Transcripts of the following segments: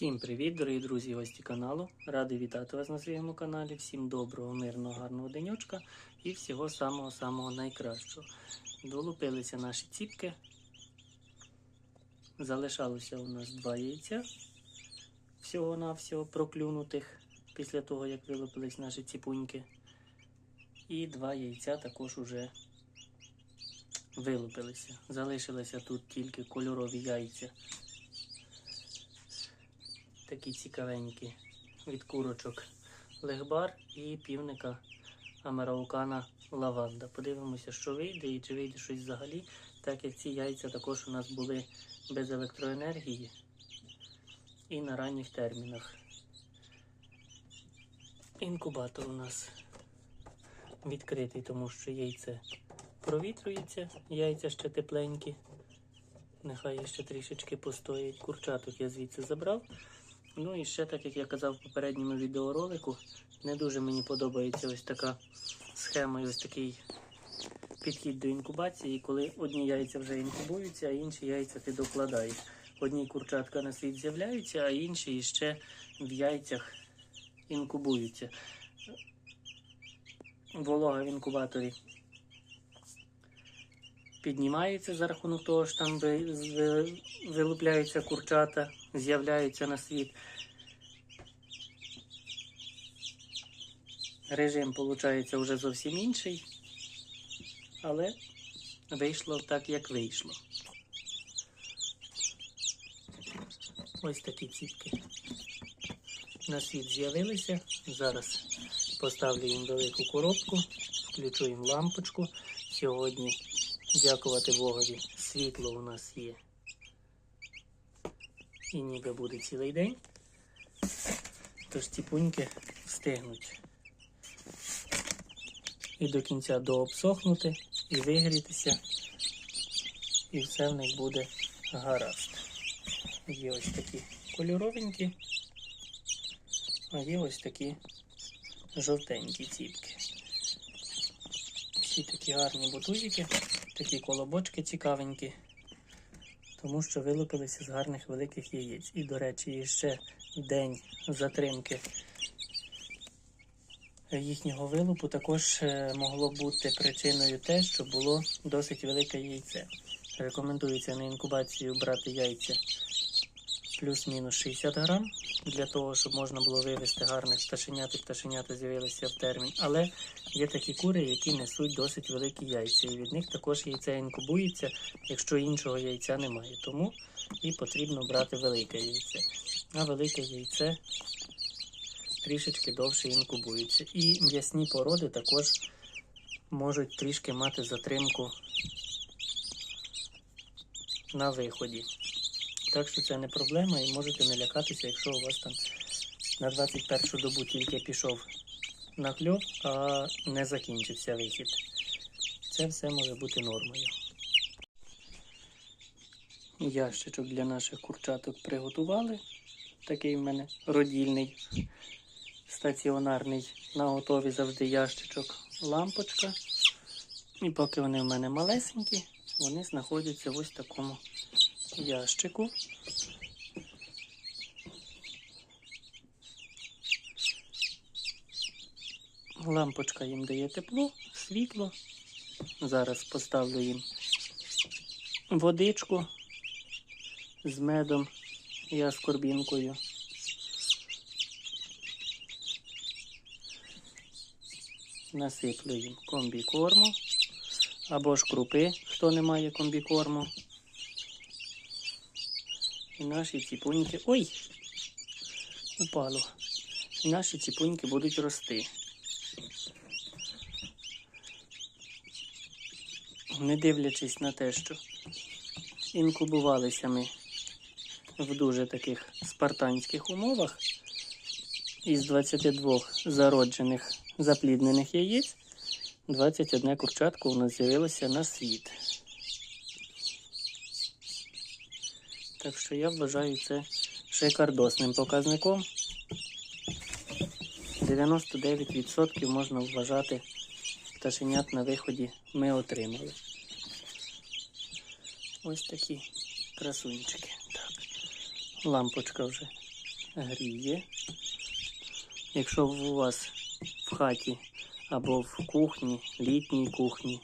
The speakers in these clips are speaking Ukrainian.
Всім привіт, дорогі друзі, гості каналу. Радий вітати вас на своєму каналі. Всім доброго, мирного, гарного денечка і всього самого-самого найкращого. Долупилися наші ціпки. Залишалося у нас два яйця всього-навсього проклюнутих після того, як вилупились наші ціпуньки. І два яйця також уже вилупилися. Залишилися тут тільки кольорові яйця такі цікавенькі від курочок легбар і півника американа лаванда. Подивимося, що вийде і чи вийде щось взагалі, так як ці яйця також у нас були без електроенергії і на ранніх термінах. Інкубатор у нас відкритий, тому що яйце провітрюється, яйця ще тепленькі. Нехай ще трішечки постоять. Курчаток я звідси забрав. Ну і ще, так як я казав в попередньому відеоролику, не дуже мені подобається ось така схема і ось такий підхід до інкубації, коли одні яйця вже інкубуються, а інші яйця ти докладаєш. Одні курчатка на світ з'являються, а інші ще в яйцях інкубуються. Волога в інкубаторі піднімається за рахунок того, що там ви- ви- вилупляються курчата, з'являються на світ. Режим виходить вже зовсім інший, але вийшло так, як вийшло. Ось такі ціпки на світ з'явилися. Зараз поставлю їм велику коробку, включу їм лампочку. Сьогодні, дякувати Богові, світло у нас є. І ніби буде цілий день. Тож ці пуньки встигнуть і до кінця дообсохнути, і вигрітися, і все в них буде гаразд. Є ось такі кольоровенькі, а є ось такі жовтенькі ціпки. Всі такі гарні бутузики, такі колобочки цікавенькі, тому що вилупилися з гарних великих яєць. І, до речі, ще день затримки їхнього вилупу також е, могло бути причиною те, що було досить велике яйце. Рекомендується на інкубацію брати яйця плюс-мінус 60 грам, для того, щоб можна було вивести гарних пташенят і пташенята з'явилися в термін. Але є такі кури, які несуть досить великі яйця, і від них також яйце інкубується, якщо іншого яйця немає. Тому і потрібно брати велике яйце. А велике яйце трішечки довше інкубуються. І м'ясні породи також можуть трішки мати затримку на виході. Так що це не проблема і можете не лякатися, якщо у вас там на 21 добу тільки пішов на кльов, а не закінчився вихід. Це все може бути нормою. Ящичок для наших курчаток приготували. Такий в мене родільний стаціонарний на готові завжди ящичок, лампочка. І поки вони в мене малесенькі, вони знаходяться в ось такому ящику. Лампочка їм дає тепло, світло. Зараз поставлю їм водичку з медом і аскорбінкою. Насиплю їм комбікорму або ж крупи, хто не має комбікорму. І наші ціпуньки. Ой! Упало. Наші ціпуньки будуть рости. Не дивлячись на те, що інкубувалися ми в дуже таких спартанських умовах із 22 зароджених запліднених яєць 21 курчатко у нас з'явилося на світ. Так що я вважаю це шикардосним показником. 99% можна вважати пташенят на виході ми отримали. Ось такі красунчики. Так. Лампочка вже гріє. Якщо у вас в хаті або в кухні, літній кухні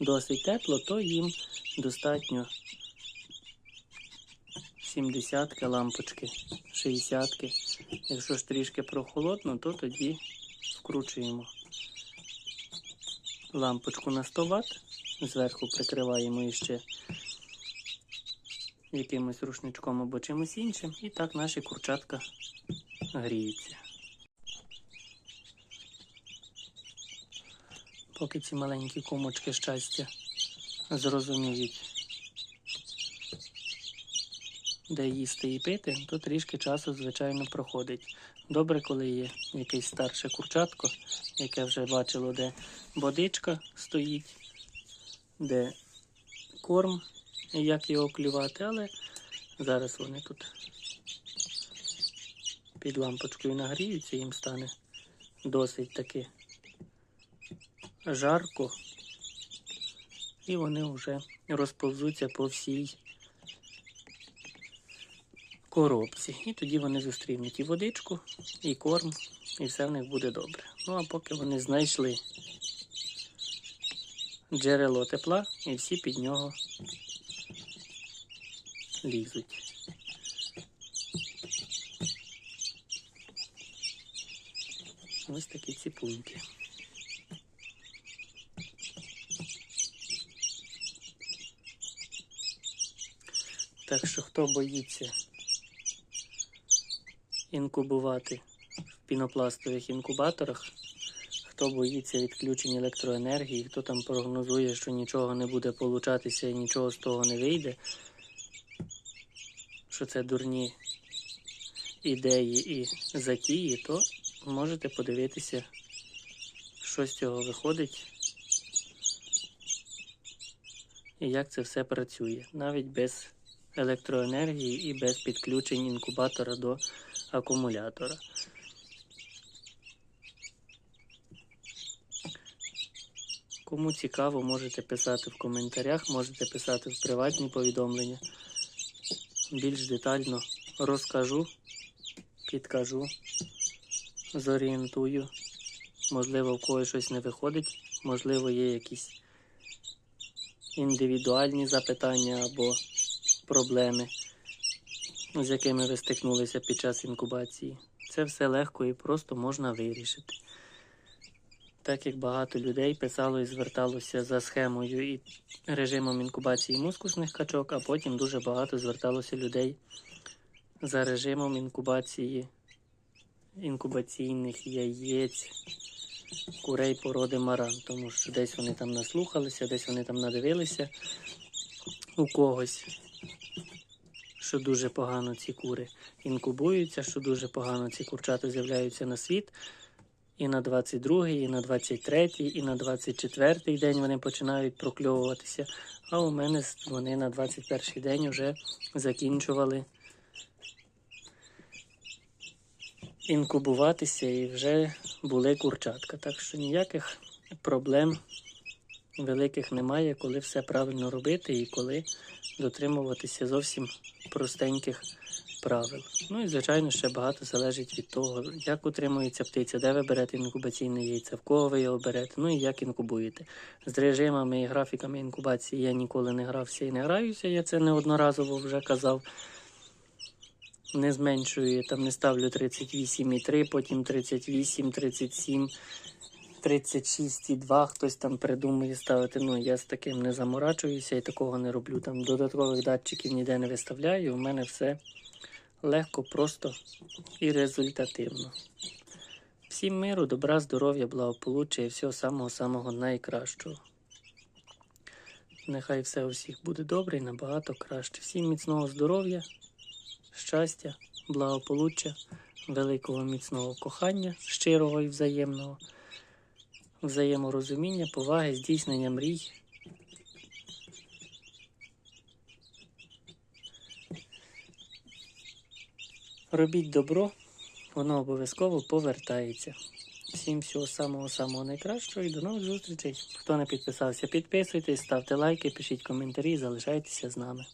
досить тепло, то їм достатньо 70 лампочки, 60 Якщо ж трішки прохолодно, то тоді вкручуємо лампочку на 100 Вт, зверху прикриваємо іще якимось рушничком або чимось іншим, і так наші курчатка гріються. Поки ці маленькі кумочки щастя зрозуміють, де їсти і пити, то трішки часу, звичайно, проходить. Добре, коли є якесь старше курчатко, яке вже бачило, де водичка стоїть, де корм, як його клювати, але зараз вони тут під лампочкою нагріються, їм стане досить таки жарко, і вони вже розповзуться по всій коробці. І тоді вони зустрінуть і водичку, і корм, і все в них буде добре. Ну а поки вони знайшли джерело тепла, і всі під нього лізуть. Ось такі ціпуньки. Так що хто боїться інкубувати в пінопластових інкубаторах, хто боїться відключень електроенергії, хто там прогнозує, що нічого не буде получатися і нічого з того не вийде, що це дурні ідеї і затії, то можете подивитися, що з цього виходить і як це все працює, навіть без електроенергії і без підключень інкубатора до акумулятора. Кому цікаво, можете писати в коментарях, можете писати в приватні повідомлення. Більш детально розкажу, підкажу, зорієнтую. Можливо, в когось щось не виходить, можливо, є якісь індивідуальні запитання або проблеми, з якими ви стикнулися під час інкубації. Це все легко і просто можна вирішити. Так як багато людей писало і зверталося за схемою і режимом інкубації мускусних качок, а потім дуже багато зверталося людей за режимом інкубації інкубаційних яєць курей породи маран, тому що десь вони там наслухалися, десь вони там надивилися у когось, що дуже погано ці кури інкубуються, що дуже погано ці курчата з'являються на світ. І на 22-й, і на 23-й, і на 24-й день вони починають прокльовуватися. А у мене вони на 21-й день вже закінчували інкубуватися і вже були курчатка. Так що ніяких проблем великих немає, коли все правильно робити і коли дотримуватися зовсім простеньких правил. Ну і, звичайно, ще багато залежить від того, як утримується птиця, де ви берете інкубаційне яйце, в кого ви його берете, ну і як інкубуєте. З режимами і графіками інкубації я ніколи не грався і не граюся, я це неодноразово вже казав. Не зменшую, там не ставлю 38,3, потім 38, 37, 36,2. Хтось там придумує ставити. Ну, я з таким не заморачуюся і такого не роблю. Там додаткових датчиків ніде не виставляю. У мене все легко, просто і результативно. Всім миру, добра, здоров'я, благополуччя і всього самого-самого найкращого. Нехай все у всіх буде добре і набагато краще. Всім міцного здоров'я, щастя, благополуччя, великого міцного кохання, щирого і взаємного, взаєморозуміння, поваги, здійснення мрій. Робіть добро, воно обов'язково повертається. Всім всього самого-самого найкращого і до нових зустрічей. Хто не підписався, підписуйтесь, ставте лайки, пишіть коментарі, залишайтеся з нами.